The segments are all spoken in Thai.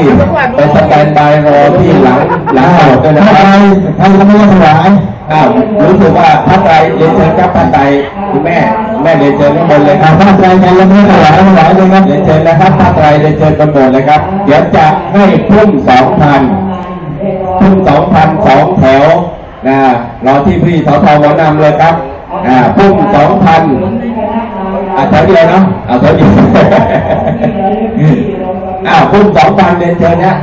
ที่ไปสแตนบายรอที่หลังหลังโบสถ์ด้วยนะถ้าคใครรับใครจะไม่ถวายอ้าวรู้สึกว่าพระไตรเรียนเชิญครับพระไตรคุณแม่แม่เรียนเชิญข้างบนเลยคถ้ารับใครยังไม่ถวายถวายเลยครับ เรียนเชิญนะครับพระไตรเรียนเชิญบนโบสถ์เลยครับ เดี๋ยวจะให้พุ่มสองพันพุ่มสองพันสองแถวนะรอที่พี่สทวนำเลยครับอ่าพุ่มสองพัน อ่าแถวเดียวเนาะอาแถวเดียว อ้าวพุ่มสองพันเรียนเชิญนะ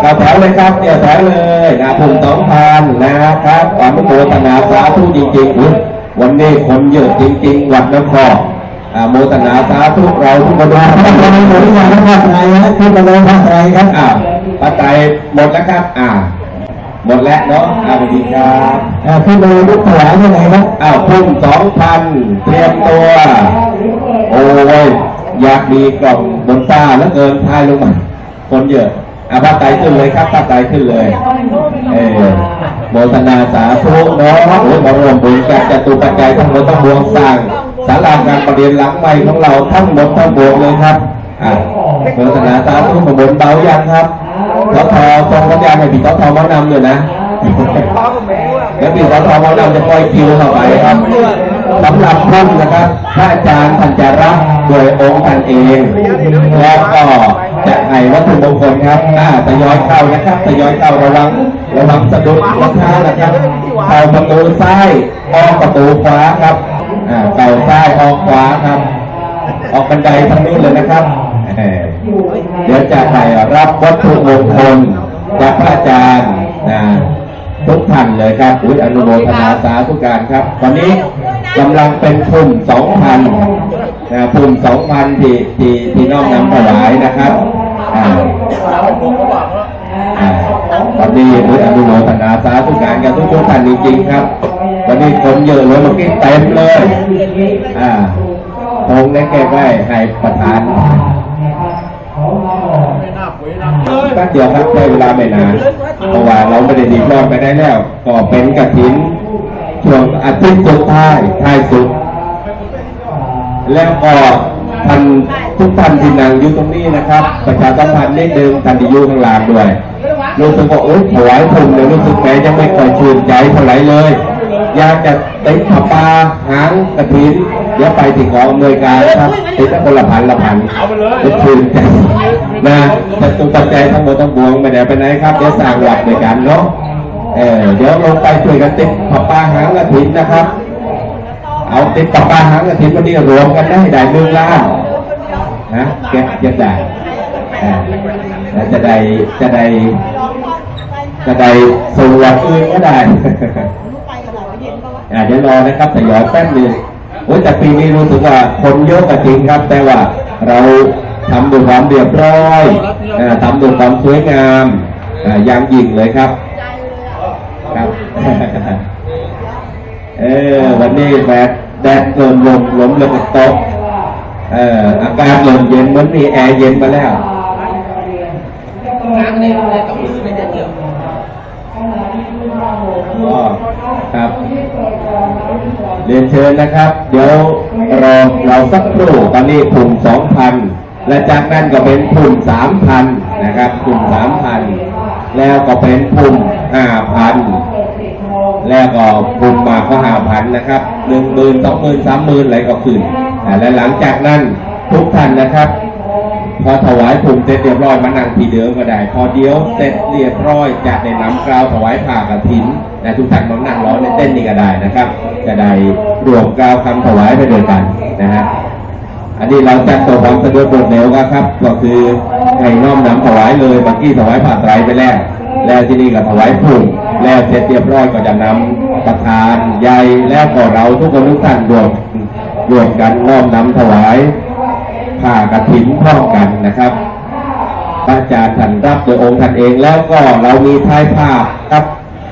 เราแถวเลยครับเนี่ยแถวเลยนะพุ่มสองพันนะครับขออนุโมทนาสาธุจริงๆอุ๊ยวันนี้คนเยอะจริงๆ วัดนครอ่าโมทนาสาธุเราทุกคนด้วยถ้าใครหมดอย่างพระไตรนะขึ้นมาเลยพระไตรครับอ่าปัจจัยหมดแล้วครับอ่าหมดแล้วเนาะอ่าสวัสดีครับอ่าขึ้นมาเลยถวายที่ไหนครับอ้าวพุ่มสองพันเตรียมตัว โอ้ย อยากมีกล่องบนตาแล้วเกินทายลงมาคนเยอะอะพระไตรขึ้นเลยครับพระไตรขึ้นเลย เออโมทนาสาธุเนาะโอ้ยมาร่วมบุญกันจตุปัจจัยทั้งหมดทั้งมวลสร้างศาลาการประเรียนหลังใหม่ของเราทั้งหมดทั้งมวลเลยครับอะโมทนาสาธุขบวนเบายังครับสททรงสัญญาณให้พี่สทมานำเลยนะแล้วพี่สทมานำจะปล่อยคิวเข้าไปครับ สำหรับท่านนะครับพระอาจารย์ท่านจะรับโดยองค์ท่านเอง แล้วก็จะให้วัตถุมงคลครับอ่าทยอยเข้านะครับทยอยเข้าระวังระวังสะดุดนะคะนะครับเข้าประตูซ้ายออกประตูขวาครับอ่าเข้าซ้ายออกขวาครับ ออกบันไดทางนู้นเลยนะครับเอ่อเดี๋ยวจะให้รับวัตถุมงคลจากพระอาจารย์นะ ทุกท่านเลยครับอุ้ยอนุโมทนาสาธุการครับ ตอนนี้กำลังเป็นทุนสองพันนะทุนสองพันที่ที่ที่น้องนำถวายนะครับอ่าอ่าตอนนี้อุ้ยอนุโมทนาสาธุการกับทุกทุกๆท่านจริงๆครับวันนี้คนเยอะเลยเมื่อกี้เต็มเลยอ่าตรงนี้แกไว้ให้ประธาน แป๊บเดี๋ยวครับใช้เวลาไม่นานเพราะว่าเราไม่ได้ดีรอดไปได้แล้ว ก็เป็นกระถินช่วงอาทิตย์สุดท้ายท้ายสุด แล้วก็ท่านทุกท่านที่นั่งอยู่ตรงนี้นะครับ ประชาสัมพันธ์นิดนึงท่านที่อยู่ข้างล่างด้วยรู้สึกว่าโอ๊ยถวายทุนเลยรู้สึกแม้ยังไม่ค่อยชื่นใจเท่าไหร่เลย อยากจะติดผ้าป่าหางกระถินเดี๋ยวไปที่กองอำนวยการครับติดตั้งคนละพันละพันจะชื่นใจนะแต่ตุปัจจัยทั้งหมดทั้งปวงไม่ได้ไปไหนครับเดี๋ยวสร้างวัดด้วยกันเนาะเออเดี๋ยวลงไปช่วยกันติดผ้าป่าหางกระถินนะครับ เอาติดผ้าป่าหางกระถินวันนี้รวมกันได้ได้หนึ่งล้านนะเก็บเก็บได้อ่าแล้วจะได้จะได้จะได้ส่งวัดอื่นก็ได้อ่า เดี๋ยวรอนะครับแต่ยอยแป๊บหนึงโอ้แต่ปีนี้รู้สึกว่าคนเยอะก็จริงครับ แต่ว่าเราทำด้วยความเรียบร้อยอ่าทำด้วยความสวยงามอย่างยิ่งเลยครับครับ เออวันนี้แดดแดดเริ่มลมลมเริ่มตกเอออากาศเริ่มเย็นเหมือนมีแอร์เย็นมาแล้วก็ ครับเรียนเชิญนะครับ เดี๋ยวรอเราสักครู่ตอนนี้ถุงสองพันและจากนั้นก็เป็นถุงสามพันนะครับถุงสามพันแล้วก็เป็นถุงห้าพันแล้วก็ถุงมาก็ห้าพันนะครับหนึ่งหมื่นสองหมื่นสามหมื่นอะไรก็ขึ้นอ่าและหลังจากนั้นทุกท่านนะครับ พอถวายถุงเสร็จเรียบร้อยมานั่งที่เดิมก็ได้ พอเดียวเสร็จเรียบร้อยจะได้นำกราวถวายผ่ากระถินนะทุกท่านมานั่งร้อในเต้นนี้ก็ได้นะครับ จะได้รวมกราวคำถวายไปด้วยกันนะฮะอันนี้เราจัดตัวความสะดวกรวดเร็วก็ครับ ก็คือให้น้อมนำถวายเลยเมื่อกี้ถวายผ่าไตรไปแล้วแล้วที่นี่ก็ถวายพุ่งแล้วเสร็จเรียบร้อยก็จะนำประธานใหญ่แล้วก็เราทุกคนทุกท่านรวมรวมกันน้อมนำถวาย ผ่ากระถิ่นพร้อมกันนะครับพระอาจารย์ท่านรับโดยองค์ท่านเองแล้วก็เรามีท้ายภาพครับ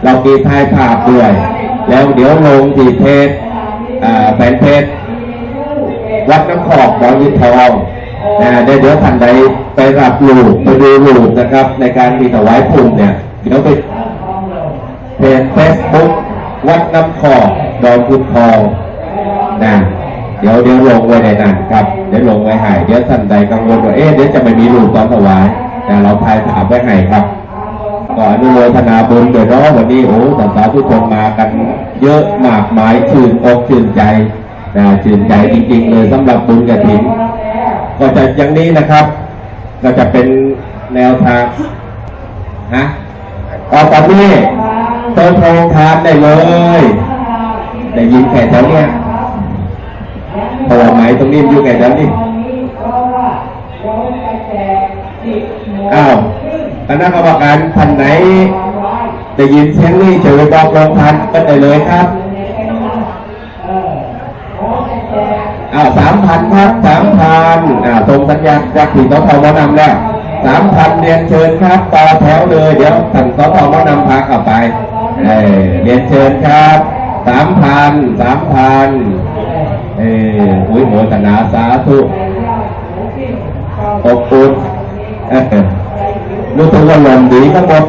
เรามีท้ายภาพด้วย แล้วเดี๋ยวลงที่เพจแฟนเพจวัดน้ำขอบดอนยินทองนะได้เดี๋ยวท่านใดไปรับลูกไปดูลูกนะครับ ในการมีถวายพุ่มเนี่ยเดี๋ยวไปเพจเฟซบุ๊กวัดน้ำขอบดอนยินทองนะ เดี๋ยวเดี๋ยวลงไว้ในนั้นครับ เดี๋ยวลงไว้ให้เดี๋ยวท่านใดกังวลว่าเอ๊ะเดี๋ยวจะไม่มีรูปตอนถวายแต่เราทายถามไว้ให้ครับก็อนุโมทนาบุญเดี๋ยวเนาะวันนี้โอ้สาวทุกคนมากันเยอะมากมายชื่นอกชื่นใจนะชื่นใจจริง ๆ เลยสำหรับบุญกระถินก็จะอย่างนี้นะครับ ก็จะเป็นแนวทางฮะออกตอนนี้เติมโรงทานได้เลยได้ยินแค่แถวเนี้ย เพราะว่าไหมตรงนี้มันอยู่แค่แถวนี้อ้าวคณะกรรมการท่านไหนได้ยินเสียงนี้เชิญบอกโรงทานก็ได้เลยครับอ้าวสามพันครับสามพันอ่าส่งสัญญาณจากที่สทมนำแล้วสามพันเรียนเชิญครับต่อแถวเลยเดี๋ยวท่านสทมนำพาเข้าไปเออเรียนเชิญครับสามพันสามพัน เอออุ้ยโมทนาสาธุอบอุ่นเออรู้สึกว่าลมดีทั้งหมด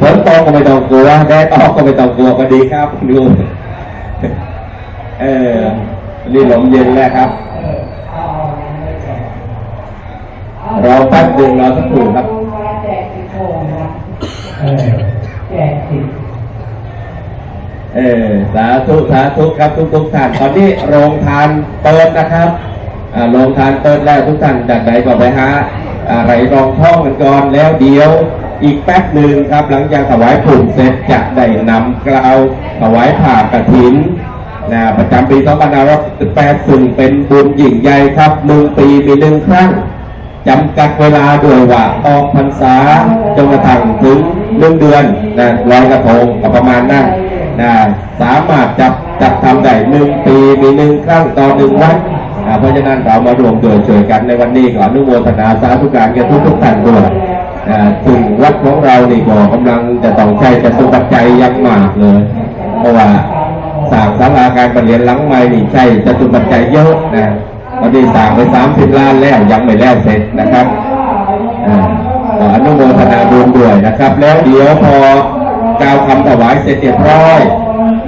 ฝนตกก็ไม่ต้องกลัวแดดออกก็ไม่ต้องกลัวก็ดีครับดูเออนี่ลมเย็นแล้วครับรอแป๊บหนึงรอสักครู่ครับเออแจกสิบ เออสาธุสาธุครับทุกทุกท่านตอนนี้โรงทานเปิดนะครับโรงทานเปิดแล้วทุกท่านจากไหนก็ไปหาอะไรรองท้องกันก่อนแล้วเดียวอีกแป๊บหนึ่งครับหลังจากถวายผุ่นเสร็จจะได้นำกล่าวถวายผ่ากฐินนะประจำปี2518ซึ่งเป็นบุญยิ่งใหญ่ครับหนึ่งปีมีหนึ่งครั้งจำกัดเวลาด้วยว่าออกพรรษาจนกระทั่งถึงหนึ่งเดือนนะลอยกระทงก็ประมาณนั้น นะสามารถจับจับทำได้หนึ่งปีมีหนึ่งครั้งต่อหนึ่งวันเพราะฉะนั้นเรามารวมตัวช่วยกันในวันนี้ก่อนอนุโมทนาสาธุการแก่ทุกทุกท่านด้วยถึงวัดของเรานี่ก็กำลังจะต้องใช้จะตุปัจจัยยังมากเลย เพราะว่าสร้างศาลาการประเรียนหลังใหม่นี่ใช่จะตุปัจจัยเยอะนะตอนนี้สร้างไปสามสิบล้านแล้วยังไม่แล้วเสร็จนะครับขออนุโมทนาบุญด้วยนะครับ แล้วเดี๋ยวพอ กล่าวคำถวายเสร็จเรียบร้อย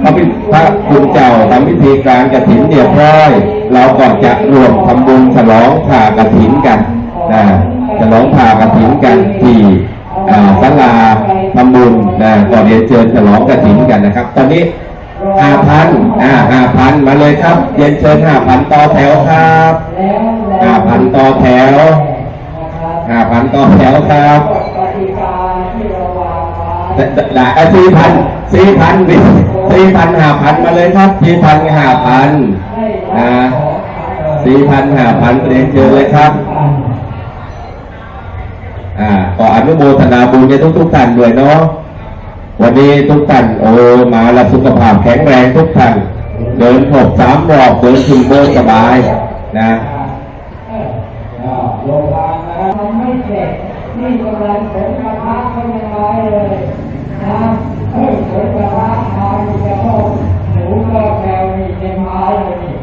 พระพิพระคุณเจ้าทำพิธีการกฐินเรียบร้อย เราก็จะรวมทำบุญฉลองผ่ากฐินกันนะฉลองผ่ากฐินกันที่ศาลาทำบุญนะก่อนเรียนเชิญฉลองกฐินกันนะครับ ตอนนี้ห้าพันอ่าห้าพันมาเลยครับเรียนเชิญห้าพันต่อแถวครับห้าพันต่อแถวห้าพันต่อแถวครับ ด่าสี่พันสี่พันสี่พันห้าพันมาเลยครับสี่พันห้าพันนะสี่พันห้าพันเรียนเชิญเลยครับอ่าขออนุโมทนาบุญในทุกทุกๆท่านด้วยเนาะวันนี้ทุกท่านโอ้มาแล้วสุขภาพแข็งแรงทุกท่านเดินหกสามรอบเดินถึงเบอร์สบายนะโรงพยาบาลนะครับมันไม่เสร็จนี่กำลังผลกระทะก็ยังไงเลยนะเฮ้ยผลกระทะทานจะเข้าหมูก็แคลนี่เต็มไม้เลยนี่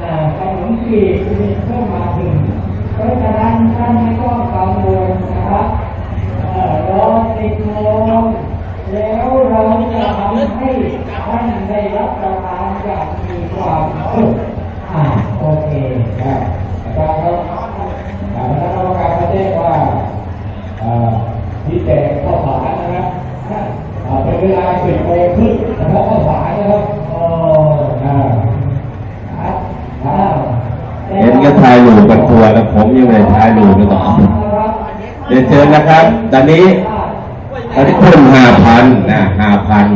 อ่าขนมจีบนี่เพิ่มมาถึง เพราะฉะนั้นท่านไม่ต้องกังวลนะครับเอ่อรอสิบโมงแล้วเราจะทำให้ท่านได้รับประทานอย่างมีความสุขอ่าโอเค ครับอาจารย์ครับอ่าคณะกรรมการเขาแจ้งว่าอ่าที่แจกข้าวสารนะครับอ่าเป็นเวลาสิบโมงครึ่งเฉพาะข้าวสารนะครับ โอ้ อ่า ครับอ้าว เห็นก็ทายหลูกันทั วร์แล้วผมยังไม่ได้ทายหลูเลยต่อเดี๋ยวเชิญนะครับ ตอนนี้ตอนนี้คุ่มห้าพันนะห้าพัน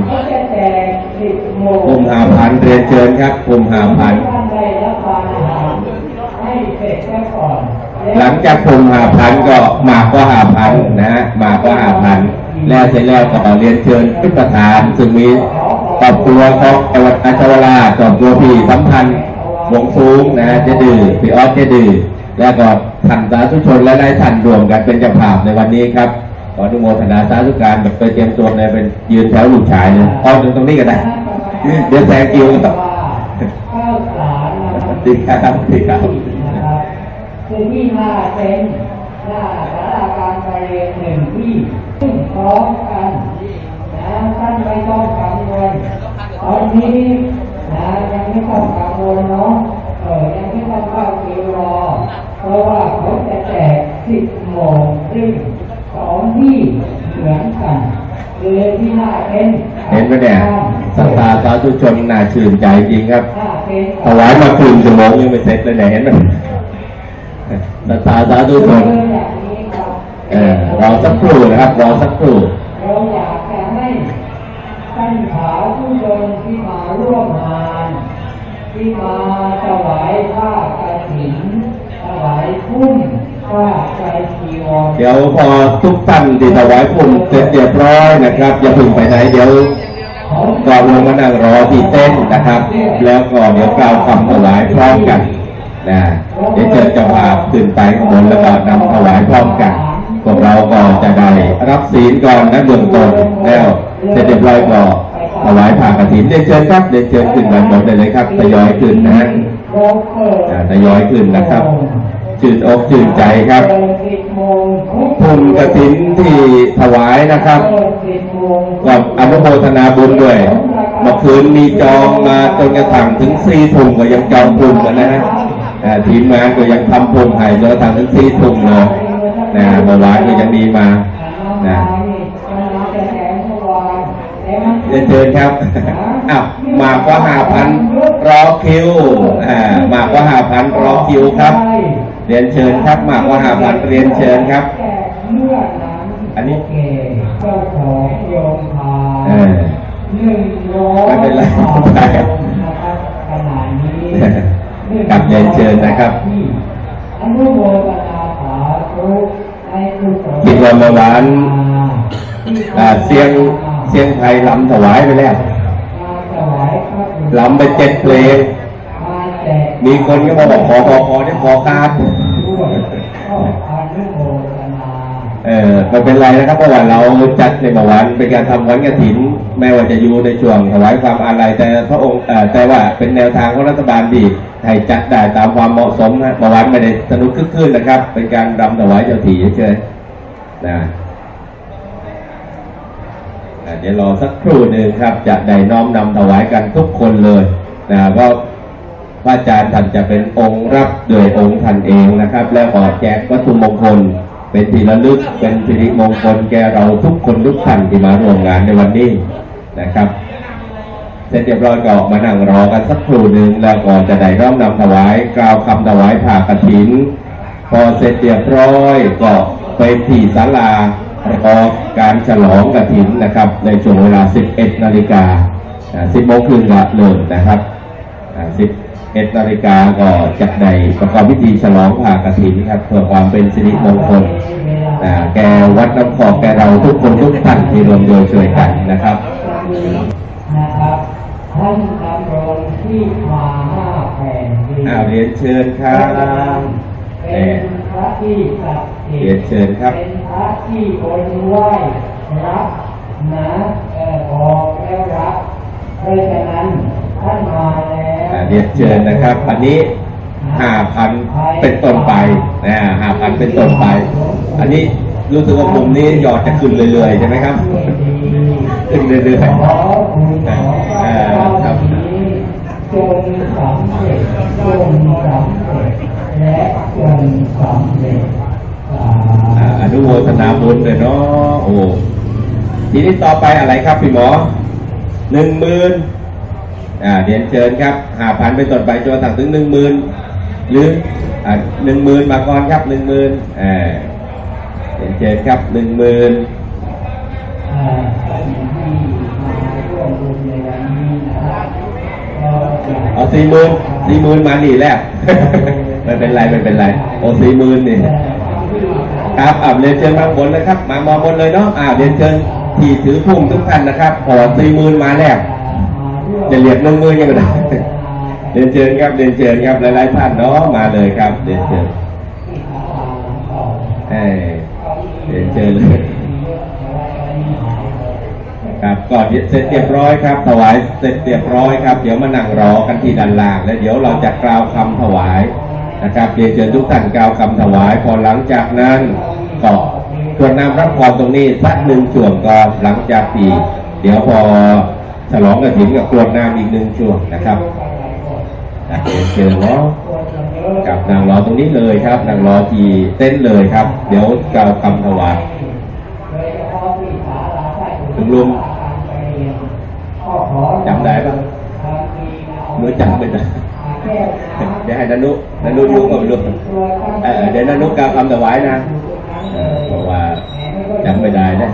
ปุ่มห้าพันเรียนเชิญครับคุ่มห้าพันหลังจากคุ่มห้าพันก็หมากก็ห้าพันนะฮะหมากก็ห้าพันแล้วเสร็จแล้วก็เรียนเชิญพิประธานซึ่งมีครอบครัวของเอวัตอาชวราครอบครัวพี่สัมพันธ์วงสูงนะเจะดื้อพี่ออสเจะดื้อ แล้วก็ท่านสาธุชนและนายท่านรวมกันเป็นเจ้าภาพในวันนี้ครับขออนุโมทนาสาธุการแบบเคยเตรียมตัวในเป็นยืนแถวลูกชายเลยเอาตรงตรงนี้ก็ได้เดี๋ยวแซงคิวครับข้าวสารนะครับดีครับดีครับนะครับคือที่หน้าเต็นท์หน้าสาราการประเรียนหนึ่งที่ซึ่งพร้อมกันนะท่านไม่ต้องกังวลตอนนี้นะยังไม่ต้องกังวลเนาะเออยังไม่ต้องเข้าคิวรอ เพราะว่าเขาจะแจกสิบโมโมงครึ่งสองที่เหมือนกันเลยที่หน้าเป็นเห็นไหมเนี่ยสัตตาสาธุชนน่าชื่นใจจริงครับหน้าเป็นถวายมาครึ่งชั่วโมงยังไม่เสร็จเลยเนี่ยเห็นไหมสัตตาสาธุชนอย่างนี้ครับเออรอสักครู่นะครับรอสักครู่เราอยากจะให้ท่านสาธุชนที่มาร่วมงานที่มาถวายผ้าก เดี๋ยวพอทุกท่านที่ถวายปุ่มเสร็จเรียบร้อยนะครับ อย่าพึ่งไปไหนเดี๋ยวก่อนลงมานั่งรอที่เต้นนะครับ แล้วก็เดี๋ยวกล่าวคำถวายพร้อมกันนะเดี๋ยวเจอเจ้าภาขึ้นไปข้างบนแล้วก็นำถวายพร้อมกันพวกเราก็จะได้รับศีลก่อนนะเบื้องต้นแล้วเสร็จเรียบร้อยก็ถวายผ่ากฐินเรียนเชิญครับเรียนเชิญขึ้นมาหมดเลยเลยครับทยอยขึ้นนะฮะอ่าทยอยขึ้นนะครับ ชื่นอกชื่นใจครับเปิดสิบโมงทุกทุนกระถินที่ถวายนะครับเปิดสิบโมงก็อนุโมทนาบุญด้วยเมื่อคืนมีจองมาจนกระทั่งถึงสี่ทุ่มก็ยังจองทุ่มกันนะฮะอ่าทีมงานก็ยังทำทุ่มให้จนกระทั่งถึงสี่ทุ่มเลยนะเมื่อวานก็ยังดีมานะเรียนเชิญครับอ้าวมากกว่าห้าพันรอคิวอ่ามากกว่าห้าพันรอคิวครับ เรียนเชิญครับมากกว่าห้าพันเรียนเชิญครับเมื่อนั้นอันนี้เจ้าของโยมพาเออหนึ่งร้อยไม่เป็นไรครับขนาดนี้ครับเรียนเชิญนะครับอนุโมทนาสาธุให้กุศลคิดว่าเมื่อวานเสียงเสียงไทยลำถวายไปแล้วลำไปเจ็ดเพลง มีคนก็มาบอกขอขอขอที่ขอการด้วยก็อนุโมทนเออไม่เป็นไรนะครับเพราะว่าเราจัดในเมื่อวานเป็นการทำวันกฐิน แม้ว่าจะอยู่ในช่วงถวายความอาลัยแต่พระองค์เอ่อแต่ว่าเป็นแนวทางของรัฐบาลดีให้จัดได้ตามความเหมาะสมนะเมื่อวานไม่ได้สนุกคึกคืนนะครับ เป็นการรำถวายเจ้าถี่เฉยๆนะเดี๋ยวรอสักครู่หนึ่งครับจะได้น้อมนำถวายกันทุกคนเลยนะก็ ระอาจารย์ท่านจะเป็นองค์รับโดยองค์ท่านเองนะครับ แล้วก็แจกวัตถุมงคล เป็นที่ระลึกเป็นสิริมงคลแก่เราทุกคนทุกท่านที่มาร่วมงานในวันนี้นะครับเสร็จเรียบร้อยก็ออกมานั่งรอกันสักครู่หนึ่งแล้วก็จะได้ร่อมนำถวายกล่าวคำถวายผ่ากฐิน พอเสร็จเรียบร้อยก็ไปที่ศาลาประกอบการฉลองกฐินนะครับ ในช่วงเวลา 11 นาฬิกา 10โมงครึ่งละเริ่มนะครับ อ่า11นาฬิกาก็จะได้ประกอบพิธีฉลองผ่ากฐินครับเพื่อความเป็นสิริมงคลอ่าแกวัดน้ำขอบแกเราทุกคนทุกท่านที่รวมโดยช่วยกันนะครับนะครับท่านดำรงที่มาหน้าแผ่นดินอ้าวเรียนเชิญครับเป็นพระที่ศักดิ์สิทเรียนธิ์เชิญครับเป็นพระที่คนไหว้รับนะเอ่อบอกแล้วรับเพราะฉะนั้น ท่านมาแล้วอ่าเรียนเชิญนะครับอันนี้ห้าพันเป็นต้นไปนะห้าพันเป็นต้นไป อันนี้รู้สึกว่ามุมนี้ยอดจะขึ้นเรื่อยๆใช่ไหมครับ ขึ้นเรื่อยขอบุญขอๆพอ่าระครับนี้จงสำเร็จจงสำเร็จและจงสำเร็จสาอ่าอนุโมทนาบุญเลยเนาะโอ้ทีนี้ต่อไปอะไรครับพี่หมอหนึ่งหมื่น อ่าเรียนเชิญครับหาพันไปต้นไปจนถึงหนึ่งหมื่นหรืออ่าหนึ่งหมื่นมาก่อนครับหนึ่งหมื่นอ่าเรียนเชิญครับหนึ่งหมื่นเอาสี่หมื่นสี่หมื่นมาดีแล้วไม่เป็นไรไม่เป็นไรโอ้สี่หมื่นนี่ครับอ่าเรียนเชิญมาบนเลยครับ มามองบนเลยเนาะอ่าเรียนเชิญที่ถือพุ่มทุกท่านนะครับพอสี่หมื่นมาแล้ว จะเรียกนึ่งมื่นยังไงได้เรียนเชิญครับเรียนเชิญครับหลายๆท่านเนาะมาเลยครับเรียนเชิญเอ้ยเรียนเชิญเลยครับก่อนเสร็จเรียบร้อยครับ ถวายเสร็จเรียบร้อยครับ เดี๋ยวมานั่งรอกันที่ด้านล่าง แล้วเดี๋ยวเราจะกล่าวคำถวายนะครับเรียนเชิญทุกท่านกล่าวคำถวาย พอหลังจากนั้นก็ส่วนนำรับพรตรงนี้สักหนึ่งช่วงก่อนหลังจากที่เดี๋ยวพอ ฉลองกระถิ่นกับกรวดน้ำอีกหนึ่งช่วงนะครับอะเดี๋ยวเชิญเนาะคนมันเยอะกับนางรอตรงนี้เลยครับ นางรอที่เต้นท์เลยครับ เดี๋ยวกล่าวคำถวายโดยเฉพาะที่ศาลาใต้ถุนคุณลุงการไปเรียนก็ขอจำได้ปะบางทีเอาหนูจำไม่ได้แก้วน้ำเดี๋ยวให้นานุนานุยุก็ไม่รู้เออเดี๋ยวนานุกล่าวคำถวายนะเออเพราะว่าจำไม่ได้นะ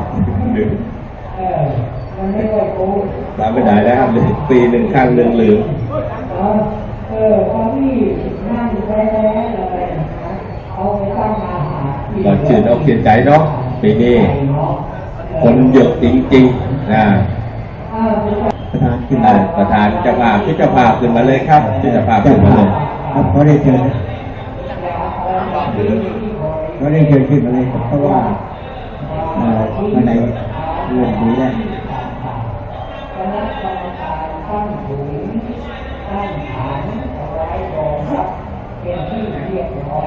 ลืมเออมันไม่ค่อยรู้จำไม่ได้แล้วครับเลยปีหนึ่งครั้งหนึ่งลืมเออเออตอนที่นั่งแท้ๆเลยนะเอาไปตั้งอาหารที่ก่อนชื่นอกเขียนใจเนาะปีนี้คนเยอะจริงๆนะอ่าไม่ใช่ประธานขึ้นอ่ามาประธานเจ้าภาพที่เจ้าภาพขึ้นมาเลยครับที่เจ้าภาพเจ้าขึ้นมาภาเลพยครับเขาได้เชิญเขาได้เชิญขึ้นมาเลยครับเพราะว่าเอ่อมาในเรื่องนี้ได้ คณะกรรมการตั้งถุงตั้งฐานเอาไว้รองรับเป็นที่เรียบร้อย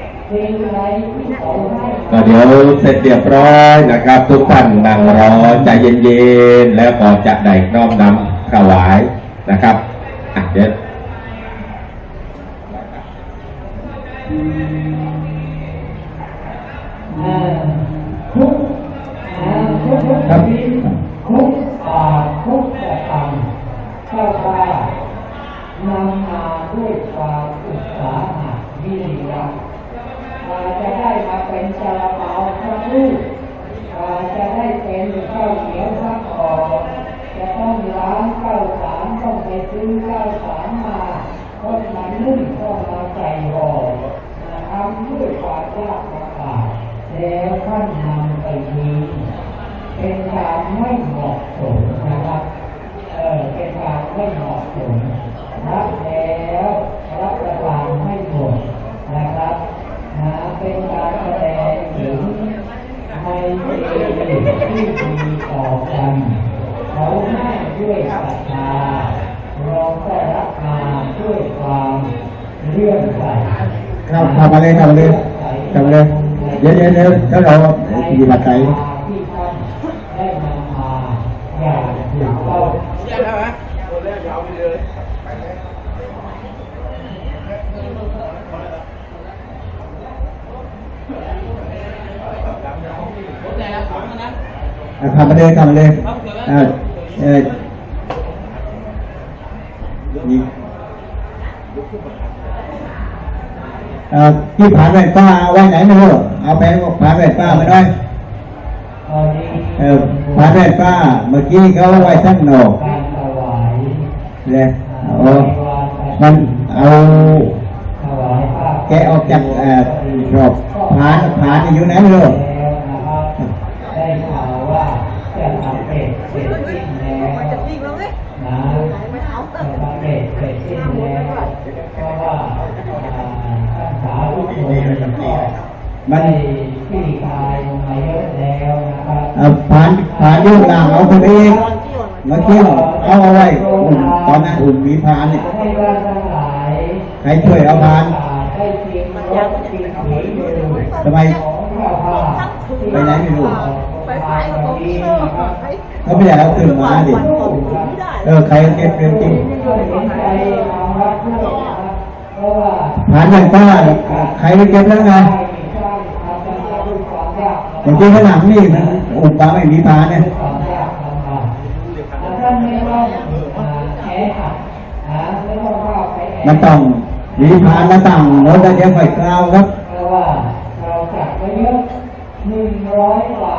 ก็เดี๋ยวเสร็จเรียบร้อยนะครับ ทุกท่านนั่งรอใจเย็นๆ แล้วก็จะได้น้อมนำถวายนะครับอะเดี๋ยวอ่าทุกอ่าทุกทุกชีวิตทุกบาททุกสตางค์เจ้าค่ะนำมาด้วยความอุตสาหะวิริยะกว่าจะได้มาเป็นซาลาเปาสักลูกกว่าจะได้เป็นข้าวเหนียวสักห่อจะต้องล้างข้าวสารต้องไปซื้อข้าวสารมาต้องมานึ่งต้องมาใส่ห่อทำด้วยความยากลำบากแล้วท่านนำไปทิ้งเป็นการไม่เหมาะ สมนะครับ เออเป็นการไม่เหมาะสมรับแล้วรับประทานไม่หมดนะครับนะเป็นการแสดงถึงในที่ที่ดีต่อกันเขาให้ด้วยศรัทธาเราก็รับมาด้วยความเลื่อมใสเข้าเข้ามาเลยเข้ามาเลยเข้ามาเลยเดี๋ยวเดี๋ยวเดี๋ยวแล้วเราปฏิบัติใจ ที่ท่านได้นำมาอย่างถูกต้อง อะเข้ามาเลยเข้ามาเลยอ่าเออนี่เอ่อที่ผ่านแว่นฟ้าเอาไว้ไหนไม่รู้เอาไปผ่านแว่นฟ้ามาด้วยตอนนี้เออผ่านแว่นฟ้าเมื่อกี้เขาเอาไว้ทั้งโหนกการถวายเลยโอ้มันเอาถวายผ้า แกออกจากเอ่อรอบผานผานอยู่ไหนไม่รู้นะครับได้ข่าวว่าจะทำเป็ดเสร็จสิ้นแล้วนะจะทำเป็ดเสร็จสิ้นแล้วเพราะว่าอ่าท่านสาธุชนก็มันได้ที่กายมาเยอะแล้วนะครับผานผานยุ่งลางเอาคนเองเมื่อกี้เอาเอาไว้ตอนนั้นอุ่นมีผานเนี่ยใครช่วยเอาผาน ทำไมไปไหนไม่รู้ไปไปกับตรงนี้นะครับเขาไม่อยากเอาขึ้นมาดิเออใครเก็บเรื่องจริงก็เห็นใจทางวัดด้วยนะครับเพราะว่าผ่านแว่นฟ้าใครเก็บแล้วไงได้สร้างทำกันด้วยความเมื่อกี้ข้าหลังนี่มันอุ่นปาไม่มีผ่านเนี่ยด้วยความยากลำบากท่านไม่ต้อง อ่าแออัดนะไม่ต้องเข้าไปแออัดมันต้องมีผ่านมาตั้งรถแล้วเดี๋ยวค่อยกล่าวครับเพราะว่าเราจัดไว้เยอะหนึ่งร้อยกว่า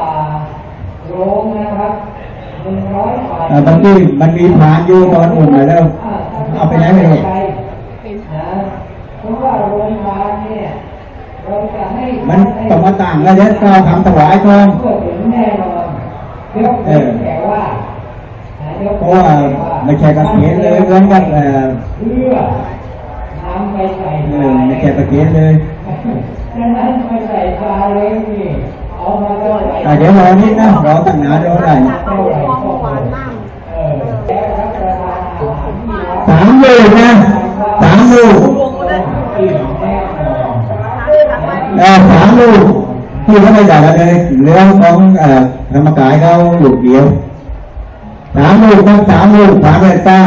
โรงนะครับหนึ่งร้อยกว่าเอ่อบางทีมันมีผ่านอยู่ตอนอุ่นหน่อยแล้ว เอาไปไหนไม่รู้นะเพราะว่าโรงพยาบาลเนี่ยเราจะให้มันต้องมาตั้งแล้วเดี๋ยวกล่าวคำถวายก่อนเพื่อถึงแน่นอนยกเว้นแต่ว่านะยกเพว้นราะว่าแต่ไม่ใช่กระเทียนเลยเหมือนกับเอ่อเพื่อ นำไปใส่เออไม่ใช่กระเทียนเลยให้ดังนั้นไม่ใส่ปลาเล้งนี่เอามาเท่าไหร่อะเดี๋ยวรอนิดนะรอตั้งนานเดี๋ยวได้เท่าไหร่ก็หวานมากเออแล้วรับประทานอาหารที่ร้านสามลูกนะสามลูกอิ่มแน่นอนเออสามลูกที่เขาไม่จ่ายกันเลยเรื่องของเอ่อธรรมกายเขาลูกเดียวสามลูกครับสามลูกสามเมตตา